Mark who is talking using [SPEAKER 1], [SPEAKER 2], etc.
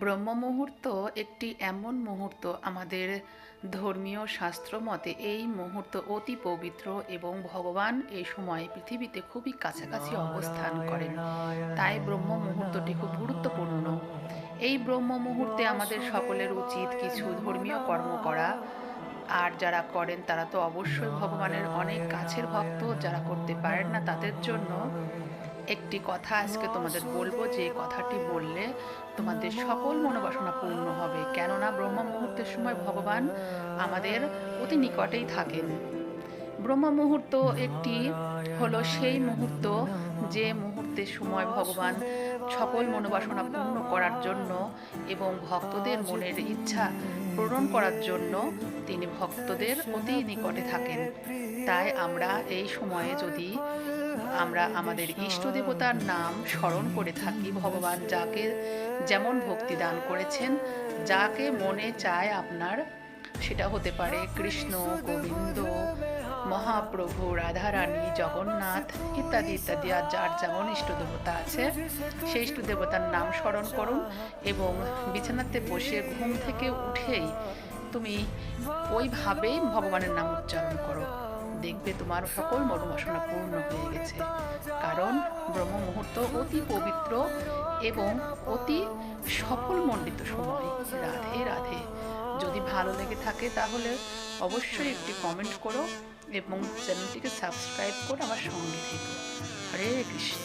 [SPEAKER 1] ব্রহ্ম মুহূর্ত একটি এমন মুহূর্ত আমাদের ধর্মীয় শাস্ত্র মতে এই মুহূর্ত অতি পবিত্র এবং ভগবান এই সময় পৃথিবীতে খুবই কাছাকাছি অবস্থান করেন। তাই ব্রহ্ম মুহূর্তটি খুব গুরুত্বপূর্ণ। এই ব্রহ্ম মুহূর্তে আমাদের সকলের উচিত কিছু ধর্মীয় কর্ম করা। আর যারা করেন তারা তো অবশ্যই ভগবানের অনেক কাছের ভক্ত যারা করতে পারেন না তাদের জন্য একটি কথা আজকে তোমাদের বলব, যে কথাটি বললে তোমাদের সকল মনোবাসনা পূর্ণ হবে। কেননা ব্রহ্ম মুহূর্তের সময় ভগবান আমাদের অতি নিকটেই থাকেন। ব্রহ্ম মুহূর্ত একটি হলো সেই মুহূর্ত, যে মুহূর্তের সময় ভগবান সকল মনোবাসনা পূর্ণ করার জন্য এবং ভক্তদের মনের ইচ্ছা পূরণ করার জন্য তিনি ভক্তদের অতি নিকটে থাকেন। তাই আমরা এই সময়ে যদি আমরা আমাদের ইষ্ট দেবতার নাম স্মরণ করে থাকি ভগবান, যাকে যেমন ভক্তি দান করেছেন, যাকে মনে চায় আপনার, সেটা হতে পারে কৃষ্ণ, গোবিন্দ, মহাপ্রভু, রাধারানী, জগন্নাথ ইত্যাদি ইত্যাদি, আর যার যেমন ইষ্ট দেবতা আছে, সেই ইষ্ট দেবতার নাম স্মরণ করুন এবং বিছানাতে বসে ঘুম থেকে উঠেই তুমি ওইভাবেই ভগবানের নাম উচ্চারণ করো। দেখবে তোমার সকল মনোবাসনা পূর্ণ হয়ে গেছে। কারণ ব্রহ্ম মুহূর্ত অতি পবিত্র এবং অতি সফল মণ্ডিত সময়। রাধে রাধে। যদি ভালো লেগে থাকে তাহলে অবশ্যই একটি কমেন্ট করো এবং চ্যানেলটিকে সাবস্ক্রাইব করে আমার সঙ্গে থেকো। হরে কৃষ্ণ।